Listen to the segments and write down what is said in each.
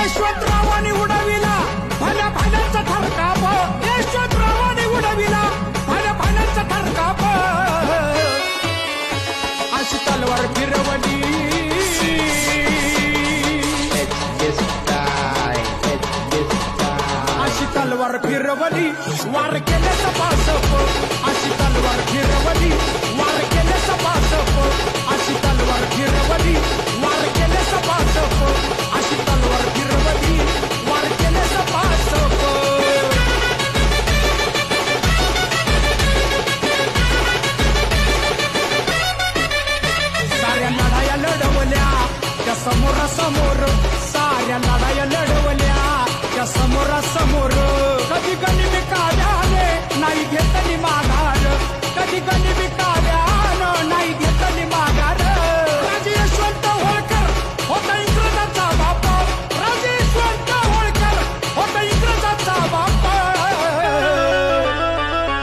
यशवंतरावाने उडविला. भल्या भाल्याचा थरकाप. यशवंतरावाने उडविला. भल्या भाल्याचा थरकाप. अशी तलवार फिरवली. अशी तलवार फिरवली. वार केल्याचा पास. समोरासमोर साऱ्या लढाया लढवल्या. त्या समोरासमोर कधी कधी गणी विकाव्याने नाही घेतली माघार. कधी कधी गणी विकाव्यानं नाही घेतली माघार. राजे यशवंत होळकर होता इंग्रजाचा बाप. राजे यशवंत होळकर होता इंग्रजाचा बाप.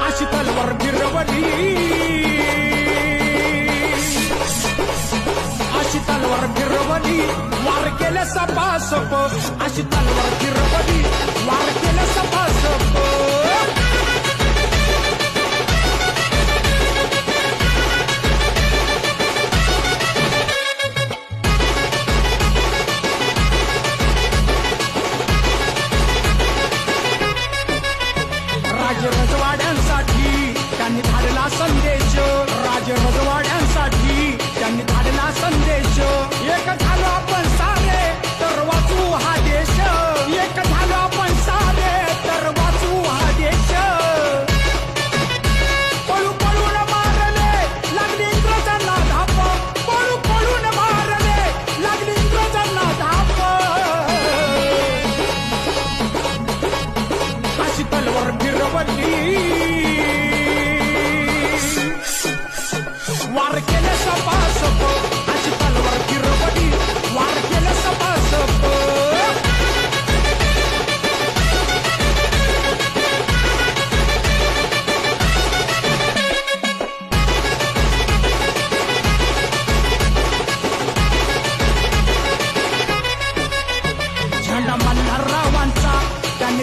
अशी तलवार फिरवली अशी तलवार फिरवली वार केल्या सपासप. अशी तलवार फिरवली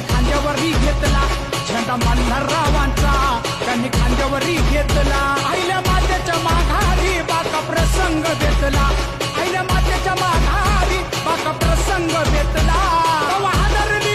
खांद्यावरही घेतला. झेंडा मल्हाररावांचा रावांचा